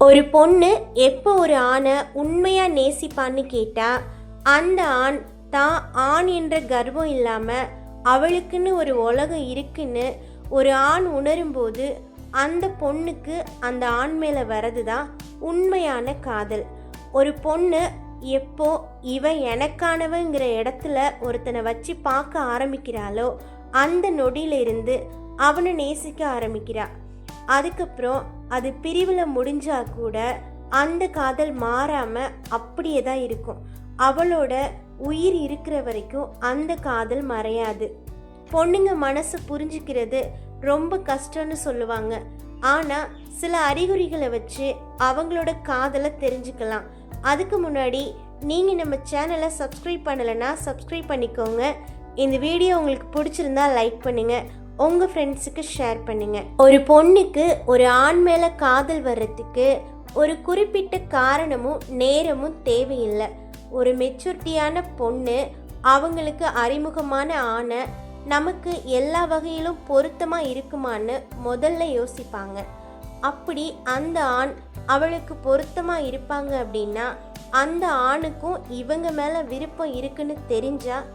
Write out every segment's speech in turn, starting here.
ஒரு பொண்ணு எப்போ ஒரு ஆணை உண்மையாக நேசிப்பான்னு கேட்டால் அந்த ஆண் தான் ஆண் என்ற கர்வம் இல்லாமல் அவளுக்குன்னு ஒரு உலகம் இருக்குன்னு ஒரு ஆண் உணரும்போது அந்த பொண்ணுக்கு அந்த ஆண் மேலே வர்றது தான் உண்மையான காதல். ஒரு பொண்ணு எப்போ இவன் எனக்கானவங்கிற இடத்துல ஒருத்தனை வச்சு பார்க்க ஆரம்பிக்கிறாளோ அந்த நொடியிலிருந்து அவனை நேசிக்க ஆரம்பிக்கிறா. அதுக்கப்புறம் அது பிரிவில் முடிஞ்சா கூட அந்த காதல் மாறாமல் அப்படியே தான் இருக்கும். அவளோட உயிர் இருக்கிற வரைக்கும் அந்த காதல் மறையாது. பொண்ணுங்க மனசு புரிஞ்சுக்கிறது ரொம்ப கஷ்டம்னு சொல்லுவாங்க. ஆனா சில அறிகுறிகளை வச்சு அவங்களோட காதலை தெரிஞ்சுக்கலாம். அதுக்கு முன்னாடி நீங்க நம்ம சேனலை சப்ஸ்கிரைப் பண்ணலைன்னா சப்ஸ்கிரைப் பண்ணிக்கோங்க. இந்த வீடியோ உங்களுக்கு பிடிச்சிருந்தா லைக் பண்ணுங்கள் உங்கள் ஃப்ரெண்ட்ஸுக்கு ஷேர் பண்ணுங்கள் ஒரு பொண்ணுக்கு ஒரு ஆண் மேலே காதல் வர்றதுக்கு ஒரு குறிப்பிட்ட காரணமும் நேரமும் தேவையில்லை. ஒரு மெச்சூரிட்டியான பொண்ணு அவங்களுக்கு அறிமுகமான ஆணை நமக்கு எல்லா வகையிலும் பொருத்தமாக இருக்குமான்னு முதல்ல யோசிப்பாங்க. அப்படி அந்த ஆண் அவளுக்கு பொருத்தமாக இருப்பாங்க அப்படின்னா அந்த ஆணுக்கும் இவங்க மேலே விருப்பம் இருக்குன்னு தெரிஞ்சால்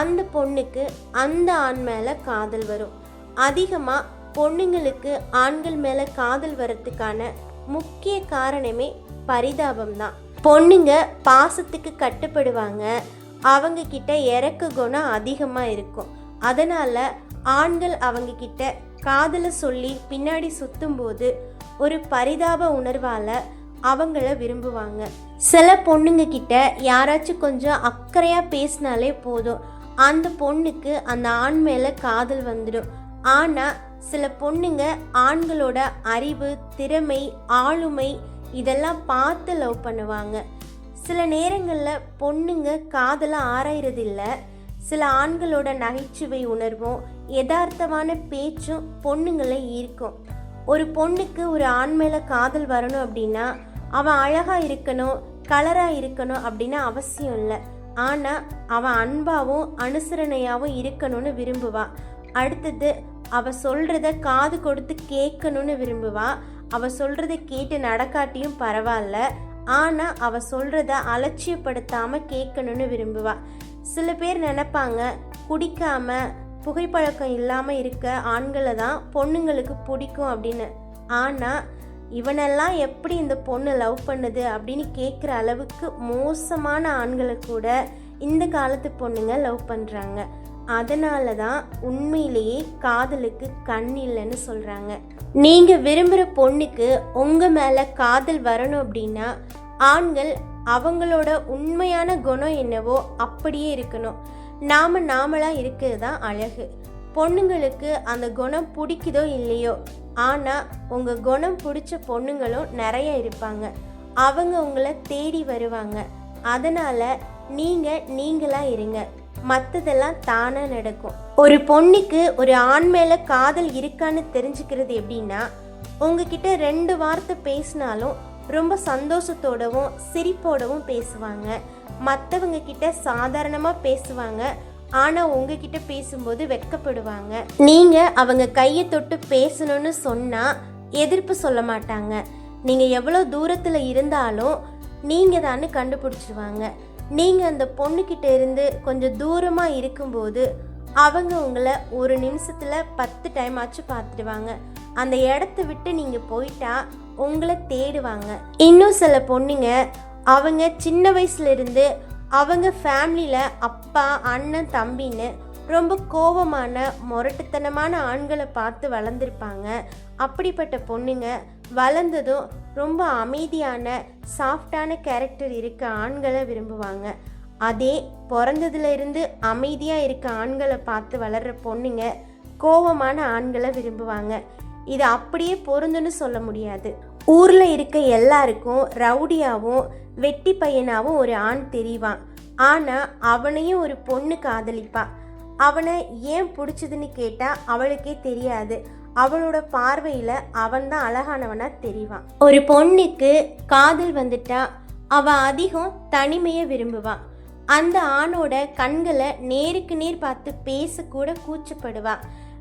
அந்த பொண்ணுக்கு அந்த ஆண் மேலே காதல் வரும். அதிகமாக பொண்ணுங்களுக்கு ஆண்கள் மேலே காதல் வரத்துக்கான முக்கிய காரணமே பரிதாபம் தான் பொண்ணுங்க பாசத்துக்கு கட்டுப்படுவாங்க. அவங்க கிட்ட இறக்க குணம் அதிகமாக இருக்கும். அதனால் ஆண்கள் அவங்க கிட்ட காதலை சொல்லி பின்னாடி சுத்தும்போது ஒரு பரிதாப உணர்வால் அவங்கள விரும்புவாங்க. சில பொண்ணுங்க கிட்ட யாராச்சும் கொஞ்சம் அக்கறையாக பேசினாலே போதும். அந்த பொண்ணுக்கு அந்த ஆண் மேலே காதல் வந்துடும். ஆனால் சில பொண்ணுங்க ஆண்களோட அறிவு திறமை ஆளுமை இதெல்லாம் பார்த்து லவ் பண்ணுவாங்க. சில நேரங்களில் பொண்ணுங்க காதலை ஆராயறதில்ல. சில ஆண்களோட நகைச்சுவை உணர்வும் யதார்த்தமான பேச்சும் பொண்ணுங்களை ஈர்க்கும். ஒரு பொண்ணுக்கு ஒரு ஆண் மேலே காதல் வரணும் அப்படின்னா அவன் அழகாக இருக்கணும் கலராக இருக்கணும் அப்படின்னு அவசியம் இல்லை. ஆனால் அவன் அன்பாவும் அனுசரணையாகவும் இருக்கணும்னு விரும்புவான் அடுத்தது அவள் சொல்கிறத காது கொடுத்து கேட்கணும்னு விரும்புவாள் அவள் சொல்கிறத கேட்டு நடக்காட்டியும் பரவாயில்ல. ஆனால் அவள் சொல்கிறத அலட்சியப்படுத்தாமல் கேட்கணும்னு விரும்புவாள் சில பேர் நினைப்பாங்க குடிக்காம புகைப்பழக்கம் இல்லாமல் இருக்க ஆண்களை தான் பொண்ணுங்களுக்கு பிடிக்கும் அப்படின்னு. ஆனால் இவனெல்லாம் எப்படி இந்த பொண்ணு லவ் பண்ணுது அப்படின்னு கேட்குற அளவுக்கு மோசமான ஆண்களை கூட இந்த காலத்து பொண்ணுங்க லவ் பண்ணுறாங்க அதனால தான் உண்மையிலேயே காதலுக்கு கண் இல்லைன்னு சொல்கிறாங்க நீங்கள் விரும்புகிற பொண்ணுக்கு உங்கள் மேலே காதல் வரணும் அப்படின்னா ஆண்கள் அவங்களோட உண்மையான குணம் என்னவோ அப்படியே இருக்கணும். நாம நாமளாக இருக்கிறது தான் அழகு. பொண்ணுங்களுக்கு அந்த குணம் பிடிக்குதோ இல்லையோ ஆனால் உங்கள் குணம் பிடிச்ச பொண்ணுங்களும் நிறைய இருப்பாங்க. அவங்க உங்களை தேடி வருவாங்க. அதனால் நீங்கள் நீங்களாக இருங்க. மற்றதெல்லாம் தானாக நடக்கும். ஒரு பொண்ணுக்கு ஒரு ஆண் மேலே காதல் இருக்கான்னு தெரிஞ்சுக்கிறது எப்படின்னா உங்ககிட்ட ரெண்டு வார்த்தை பேசினாலும் ரொம்ப சந்தோஷத்தோடவும் சிரிப்போடவும் பேசுவாங்க. மற்றவங்க கிட்ட சாதாரணமாக பேசுவாங்க. ஆனால் உங்ககிட்ட பேசும்போது வெட்கப்படுவாங்க. நீங்கள் அவங்க கையை தொட்டு பேசணும்னு சொன்னால் எதிர்ப்பு சொல்ல மாட்டாங்க. நீங்கள் எவ்வளோ தூரத்தில் இருந்தாலும் நீங்கள் தானே கண்டுபிடிச்சிருவாங்க. நீங்கள் அந்த பொண்ணுக்கிட்ட இருந்து கொஞ்சம் தூரமாக இருக்கும்போது அவங்க உங்களை ஒரு நிமிஷத்தில் பத்து டைம் ஆச்சு பார்த்துடுவாங்க. அந்த இடத்த விட்டு நீங்கள் போயிட்டா உங்களை தேடுவாங்க. இன்னும் சில பொண்ணுங்க அவங்க சின்ன வயசுலேருந்து அவங்க ஃபேமிலியில் அப்பா அண்ணன் தம்பின்னு ரொம்ப கோபமான முரட்டுத்தனமான ஆண்களை பார்த்து வளர்ந்துருப்பாங்க. அப்படிப்பட்ட பொண்ணுங்க வளர்ந்ததும் ரொம்ப அமைதியான சாஃப்டான கேரக்டர் இருக்க ஆண்களை விரும்புவாங்க. அதே பிறந்ததுலேருந்து அமைதியாக இருக்க ஆண்களை பார்த்து வளர்கிற பொண்ணுங்க கோபமான ஆண்களை விரும்புவாங்க. இது அப்படியே பொருந்துன்னு சொல்ல முடியாது. ஊரில் இருக்க எல்லாருக்கும் ரவுடியாகவும் வெட்டி பையனாகவும் ஒரு ஆண் தெரிவான் ஆனால் அவனையும் ஒரு பொண்ணு காதலிப்பா. அவனை ஏன் பிடிச்சதுன்னு கேட்டால் அவளுக்கே தெரியாது. அவளோட பார்வையில் அவன்தான் அழகானவனாக அழகானவனா தெரிவான் ஒரு பொண்ணுக்கு காதல் வந்துட்டா அவ அதிகம் தனிமையை விரும்புவா. அந்த ஆணோட கண்களை நேருக்கு நேர் பார்த்து பேசக்கூட கூச்சப்படுவா.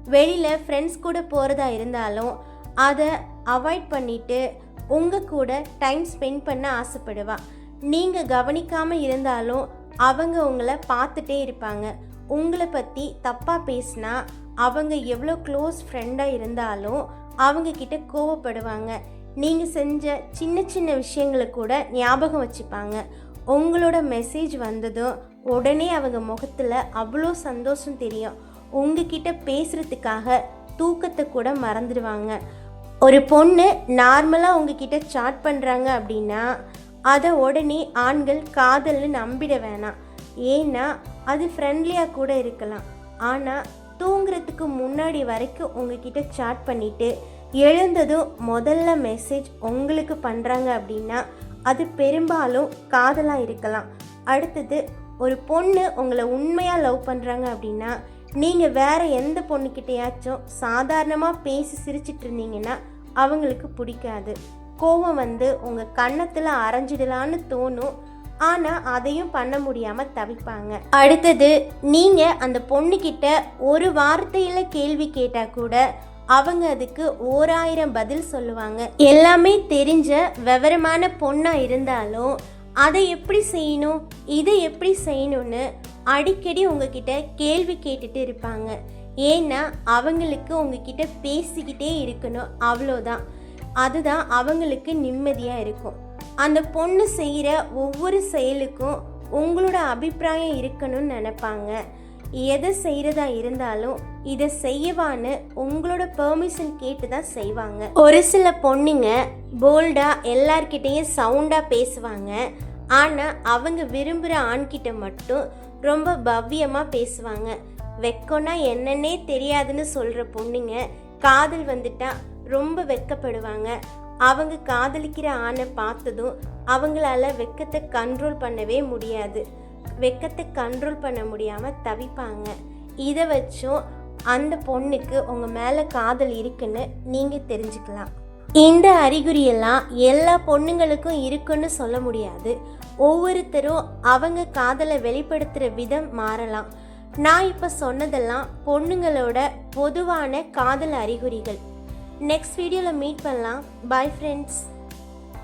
வெளியில் ஃப்ரெண்ட்ஸ் கூட போகிறதா இருந்தாலும் அதை அவாய்ட் பண்ணிவிட்டு உங்கள் கூட டைம் ஸ்பெண்ட் பண்ண ஆசைப்படுவா. நீங்கள் கவனிக்காமல் இருந்தாலும் அவங்க உங்களை பார்த்துட்டே இருப்பாங்க. உங்களை பற்றி தப்பாக பேசினா அவங்க எவ்வளோ க்ளோஸ் ஃப்ரெண்டாக இருந்தாலும் அவங்க கிட்ட கோவப்படுவாங்க. நீங்கள் செஞ்ச சின்ன சின்ன விஷயங்களை கூட ஞாபகம் வச்சுப்பாங்க. உங்களோட மெசேஜ் வந்ததும் உடனே அவங்க முகத்தில் அவ்வளோ சந்தோஷம் தெரியும். உங்ககிட்ட பேசுகிறதுக்காக தூக்கத்தை கூட மறந்துடுவாங்க. ஒரு பொண்ணு நார்மலாக உங்ககிட்ட சாட் பண்ணுறாங்க அப்படின்னா அதை உடனே ஆண்கள் காதல்னு நம்பிட வேணாம். ஏன்னா அது ஃப்ரெண்ட்லியாக கூட இருக்கலாம். ஆனால் தூங்குறதுக்கு முன்னாடி வரைக்கும் உங்ககிட்ட சாட் பண்ணிவிட்டு எழுந்ததும் முதல்ல மெசேஜ் உங்களுக்கு பண்ணுறாங்க அப்படின்னா அது பெரும்பாலும் காதலாக இருக்கலாம். அடுத்தது ஒரு பொண்ணு உங்களை உண்மையாக லவ் பண்ணுறாங்க அப்படின்னா நீங்கள் வேற எந்த பொண்ணுக்கிட்டையாச்சும் சாதாரணமாக பேசி சிரிச்சிட்டு இருந்தீங்கன்னா அவங்களுக்கு பிடிக்காது. கோவம் வந்து உங்கள் கன்னத்தில் அரைஞ்சிடலான்னு தோணும். ஆனால் அதையும் பண்ண முடியாமல் தவிப்பாங்க. அடுத்தது நீங்கள் அந்த பொண்ணுக்கிட்ட ஒரு வார்த்தையில் கேள்வி கேட்டால் கூட அவங்க அதுக்கு ஓராயிரம் பதில் சொல்லுவாங்க. எல்லாமே தெரிஞ்ச விவரமான பொண்ணாக இருந்தாலும் அதை எப்படி செய்யணும் இதை எப்படி செய்யணும்னு அடிக்கடி உங்ககிட்ட கேள்வி கேட்டுட்டு இருப்பாங்க. ஏன்னா அவங்களுக்கு உங்ககிட்ட பேசிக்கிட்டே இருக்கணும் அவ்வளோதான் அதுதான் அவங்களுக்கு நிம்மதியாக இருக்கும். அந்த பொண்ணு செய்கிற ஒவ்வொரு செயலுக்கும் உங்களோட அபிப்பிராயம் இருக்கணும்னு நினைப்பாங்க. எதை செய்கிறதா இருந்தாலும் இதை செய்யவான்னு உங்களோட பெர்மிஷன் கேட்டு தான் செய்வாங்க. ஒரு சில பொண்ணுங்க போல்டாக எல்லார்கிட்டேயும் சவுண்டாக பேசுவாங்க. ஆனால் அவங்க விரும்புகிற ஆண்கிட்ட மட்டும் ரொம்ப பவ்யமாக பேசுவாங்க. வெக்கம்னா என்னன்னே தெரியாதுன்னு சொல்கிற பொண்ணுங்க காதல் வந்துட்டா ரொம்ப வெக்கப்படுவாங்க. அவங்க காதலிக்கிற ஆணை பார்த்ததும் அவங்களால வெக்கத்தை கண்ட்ரோல் பண்ணவே முடியாது. வெக்கத்தை கண்ட்ரோல் பண்ண முடியாமல் தவிப்பாங்க. இதை வச்சும் அந்த பொண்ணுக்கு உங்கள் மேலே காதல் இருக்குன்னு நீங்கள் தெரிஞ்சுக்கலாம். இந்த அறிகுறியெல்லாம் எல்லா பொண்ணுங்களுக்கும் இருக்குன்னு சொல்ல முடியாது. ஒவ்வொருத்தரும் அவங்க காதலை வெளிப்படுத்துகிற விதம் மாறலாம். நான் இப்போ சொன்னதெல்லாம் பொண்ணுங்களோட பொதுவான காதல் அறிகுறிகள். நெக்ஸ்ட் வீடியோவில் மீட் பண்ணலாம். Bye friends